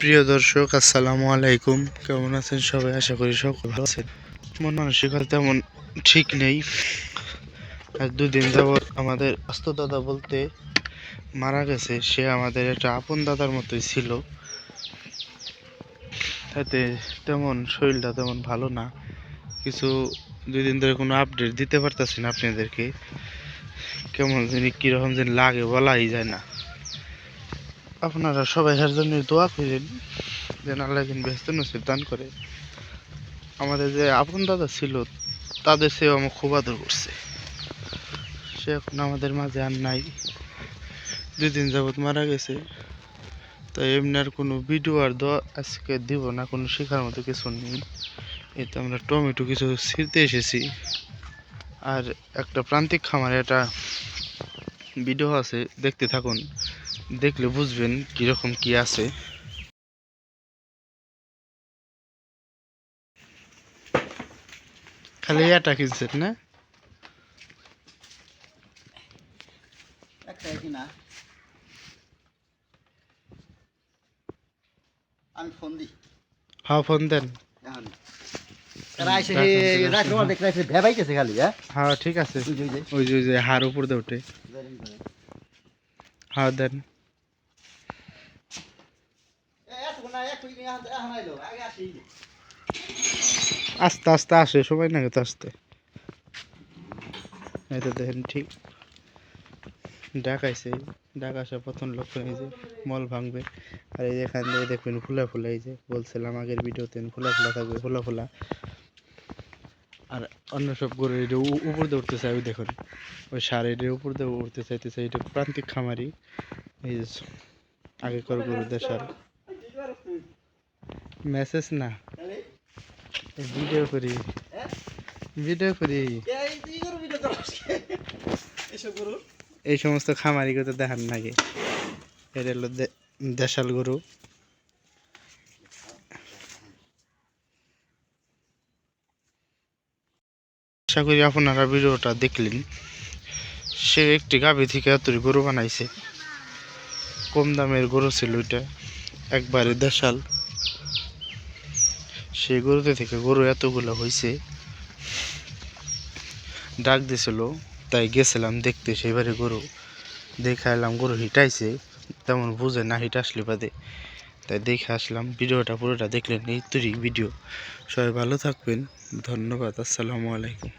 প্রিয় দর্শক, আসসালামু আলাইকুম। কেমন আছেন সবাই? আশা করি সকল ভালো আছেন। মন মানসিকতা তেমন ঠিক নেই। আর দুদিন যাবৎ আমাদের আস্ত দাদা বলতে মারা গেছে। সে আমাদের একটা আপন দাদার মতোই ছিল। তাতে তেমন শরীরটা তেমন ভালো না। কিছু দুই দিন ধরে কোনো আপডেট দিতে পারতেছি না আপনাদেরকে। কেমন জানি কীরকম যেন লাগে বলাই যায় না। আপনারা সবাই এর জন্য দোয়া করেন, যেন আল্লাহ দিন ব্যস্ত নসিব দান করে। আমাদের যে আপন দাদা ছিল, তাদের সেও আমার খুব আদর করছে। সে এখন আমাদের মাঝে আর নাই। দুই দিন যাবৎ মারা গেছে। তো এমনি আর কোনো ভিডিও আর দোয়া আজকে দিব না, কোনো শেখার মতো কিছু নেই। এই তো আমরা টমেটো কিছু ছিঁড়তে এসেছি। আর একটা প্রান্তিক খামারে একটা ভিডিও আছে, দেখতে থাকুন। দেখলে বুঝবেন কীরকম কি আছে। খালি এটা কিনছেন না? একটাই কিনা। আমি ফোন দিই। হ্যাঁ ফোন দেন। এখন। এরা এসে রাত্রে অনেক রাত্রে ভেবাইতেছে খালি হ্যাঁ? হ্যাঁ ঠিক আছে। ওই যে, ওই যে। ওই যে ওই যে হার উপর দিয়ে ওঠে। হ্যাঁ দেন এ, এতক্ষণ না, এক মিনিট এখন- এখন আইলো, আগে আসি। আস্তে আস্তে আসে, সবাই না তো আসতে। এই তো দেখেন, ঠিক। ডাকাইছে ডাক প্রথম লক্ষণ এই যে, মল ভাঙবে। আর এই যে এখান দিয়ে দেখবেন ফুলা ফুলা, এই যে বলছিলাম আগের ভিডিওতে, ফুলা ফুলা থাকবে, ফুলা ফুলা। আর অন্য সব গরু এটা উপর দিয়ে উঠতে চাই দেখুন। ওই সার এটার উপর দিয়ে উঠতে চাইতেছে এটা প্রান্তিক খামারি। এই যে আগেকার গরুদের দেশার মেসেজ না। ভিডিও করি। হ্যাঁ? ভিডিও করি। এই সমস্ত খামারি তো দেখান নাকি এটা হলো দেশাল গরু। আশা করি আপনারা ভিডিওটা দেখলেন। সে একটি গাভী থেকে এতটি গরু বানাইছে। কম দামের গরু ছিল ওইটা। একবারে দেশাল। সেই গরুতে থেকে গরু এতগুলো হয়েছে ডাক দিয়েছিল তাই গেছিলাম দেখতে সেবারে গরু। দেখে এলাম গরু হিটাইছে, তেমন বুঝে না হিট আসলে বাদে। তাই দেখে আসলাম, ভিডিওটা পুরোটা দেখলেন এই তৈরি ভিডিও। সবাই ভালো থাকবেন, ধন্যবাদ, আসসালামু আলাইকুম।